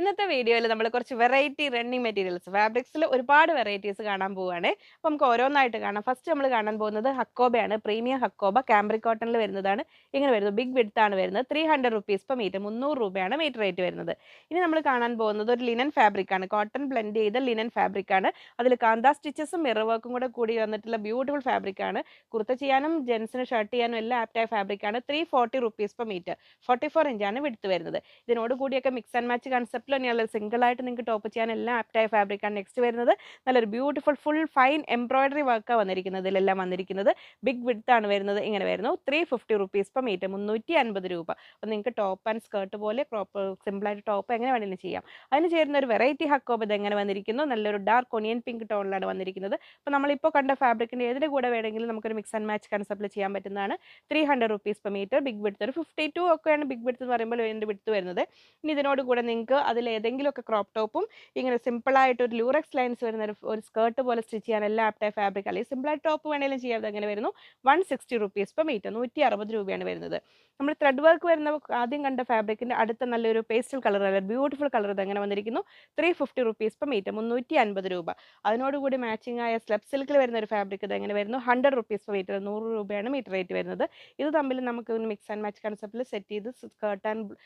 ഇന്നത്തെ വീഡിയോയിൽ നമ്മൾ കുറച്ച് വെറൈറ്റി റണ്ണിങ് മെറ്റീരിയൽസ് ഫാബ്രിക്സിൽ ഒരുപാട് വെറൈറ്റീസ് കാണാൻ പോവുകയാണ്. അപ്പോൾ നമുക്ക് ഓരോന്നായിട്ട് കാണാം. ഫസ്റ്റ് നമ്മൾ കാണാൻ പോകുന്നത് ഹക്കോബയാണ്. പ്രീമിയം ഹക്കോബ കാംബ്രി കോട്ടണിൽ വരുന്നതാണ്. ഇങ്ങനെ വരുന്നത് ബിഗ് വിഡ്ത്ത് ആണ് വരുന്നത്. Three hundred rupees per metre മുന്നൂറ് രൂപയാണ് മീറ്റർ റേറ്റ് വരുന്നത്. ഇനി നമ്മൾ കാണാൻ പോകുന്നത് ഒരു ലിനൻ ഫാബ്രിക് ആണ്. കോട്ടൺ ബ്ലെൻഡ് ചെയ്ത ലിനൻ ഫാബ്രിക് ആണ്. അതിൽ കാന്ത സ്റ്റിച്ചസും മിറർ വർക്കും കൂടെ കൂടി വന്നിട്ടുള്ള ബ്യൂട്ടിഫുൾ ഫാബ്രിക് ആണ്. കുർത്ത ചെയ്യാനും ജെൻസിന് ഷർട്ട് ചെയ്യാനും എല്ലാം ആപ്റ്റായ ഫാബ്രിക് ആണ്. Three forty rupees per metre forty four ഇഞ്ചാണ് വിടുത്ത് വരുന്നത്. ഇതിനോട് കൂടിയൊക്കെ മിക്സ് ആൻഡ് മാച്ച് കൺസെപ്റ്റിൽ തന്നെയുള്ള സിംഗിൾ ആയിട്ട് നിങ്ങൾക്ക് ടോപ്പ് ചെയ്യാൻ എല്ലാം ആപ്റ്റായ ഫാബ്രിക്കാണ് നെക്സ്റ്റ് വരുന്നത് നല്ലൊരു ബ്യൂട്ടിഫുൾ ഫുൾ ഫൈൻ എംബ്രോയിഡറി വർക്കാണ് വന്നിരിക്കുന്നത്. ഇതിലെല്ലാം വന്നിരിക്കുന്നത് ബിഗ് വിഡ്ത്ത് ആണ് വരുന്നത്. ഇങ്ങനെ വരുന്നു. ത്രീ ഫിഫ്റ്റി റുപ്പീസ് ഇപ്പം മീറ്റ് മുന്നൂറ്റി അൻപത് രൂപ. അപ്പോൾ നിങ്ങൾക്ക് ടോപ്പ് ആൻഡ് സ്കേർട്ട് പോലെ ക്രോപ്പ് സിമ്പിളായിട്ട് ടോപ്പ് എങ്ങനെ വേണമെങ്കിലും ചെയ്യാം. അതിന് ചേരുന്ന ഒരു വെറൈറ്റി ഹക്കോബ് ഇത് എങ്ങനെ വന്നിരിക്കുന്നു? നല്ലൊരു ഡാർക്ക് ഒനിയൻ പിങ്ക് ടോണിലാണ് വന്നിരിക്കുന്നത്. അപ്പോൾ നമ്മളിപ്പോൾ കണ്ട ഫാബ്രിക്കിന്റെ ഏതിന്റെ കൂടെ വേണമെങ്കിലും നമുക്കൊരു മിക്സ് ആൻഡ് മാച്ച് കൺസെപ്റ്റിൽ ചെയ്യാൻ പറ്റുന്നതാണ്. Three hundred rupees per metre big width ഒരു ഫിഫ്റ്റി ടു ഒക്കെയാണ് ബിഗ് വിഡ്ത്ത് എന്ന് പറയുമ്പോൾ എന്റെ വിഡ്ത്ത് വരുന്നത്. ഇനി ഇതിനോട് കൂടെ നിങ്ങൾക്ക് അതിൽ ഏതെങ്കിലുമൊക്കെ ക്രോപ്പ് ടോപ്പും ഇങ്ങനെ സിമ്പിളായിട്ട് ഒരു ലൂറക്സ് ലൈൻസ് വരുന്ന ഒരു സ്കേർട്ട് പോലെ സ്റ്റിച്ച് ചെയ്യാൻ എല്ലാ ആപ്റ്റായ ഫാബ്രിക് അല്ലെങ്കിൽ സിമ്പിളായിട്ട് ടോപ്പ് വേണമെങ്കിലും ചെയ്യാതെ അങ്ങനെ വരുന്നു? One sixty rupees per metre നൂറ്റി അറുപത് രൂപയാണ് വരുന്നത്. നമ്മൾ ത്രെഡ് വർക്ക് വരുന്ന ആദ്യം കണ്ട ഫാബ്രിക്കിന്റെ അടുത്ത നല്ലൊരു പേസ്റ്റൽ കളർ അല്ലെങ്കിൽ ബ്യൂട്ടിഫുൾ കളർ ഇത് എങ്ങനെ വന്നിരിക്കുന്നു? Three fifty rupees per metre മുന്നൂറ്റി അൻപത് രൂപ. അതിനോടുകൂടി മാച്ചിങ് ആയ സ്ലബ് സിൽക്കിൽ വരുന്ന ഒരു ഫാബ്രിക് ഇത് എങ്ങനെ വരുന്നു? ഹൺഡ്രഡ് റുപ്പീസ് പെർ മീറ്റർ നൂറ് രൂപയാണ് മീറ്റർ റേറ്റ് വരുന്നത്. ഇത് തമ്മിൽ നമുക്ക് മിക്സ് ആൻഡ് മാച്ച് കൺസെപ്റ്റിൽ സെറ്റ് ചെയ്ത് സ്കേർട്ട് ആൻഡ്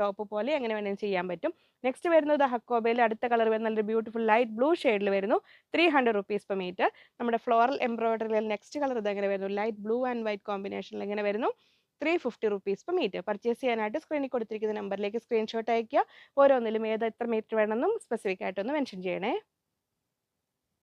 ടോപ്പ് പോലെ എങ്ങനെ വേണമെങ്കിലും ചെയ്യാൻ പറ്റും. നെക്സ്റ്റ് വരുന്നത് ഹക്കോബയിൽ അടുത്ത കളർ വരുന്ന നല്ലൊരു ബ്യൂട്ടിഫുൾ ലൈറ്റ് ബ്ലൂ ഷെയ്ഡിൽ വരുന്നു. Three hundred rupees per metre നമ്മുടെ ഫ്ലോറൽ എംബ്രോയിഡറിയിൽ നെക്സ്റ്റ് കളർ ഇതെങ്ങനെ വരുന്നു? ലൈറ്റ് ബ്ലൂ ആൻഡ് വൈറ്റ് കോമ്പിനേഷനിൽ എങ്ങനെ വരുന്നു? Three fifty rupees per metre purchase ചെയ്യാനായിട്ട് സ്ക്രീനിൽ കൊടുത്തിരിക്കുന്ന നമ്പറിലേക്ക് സ്ക്രീൻഷോട്ട് അയക്കുക ഓരോന്നിലും ഏത് എത്ര മീറ്റർ വേണമെന്നും സ്പെസിഫിക് ആയിട്ടൊന്ന് മെൻഷൻ ചെയ്യണേ.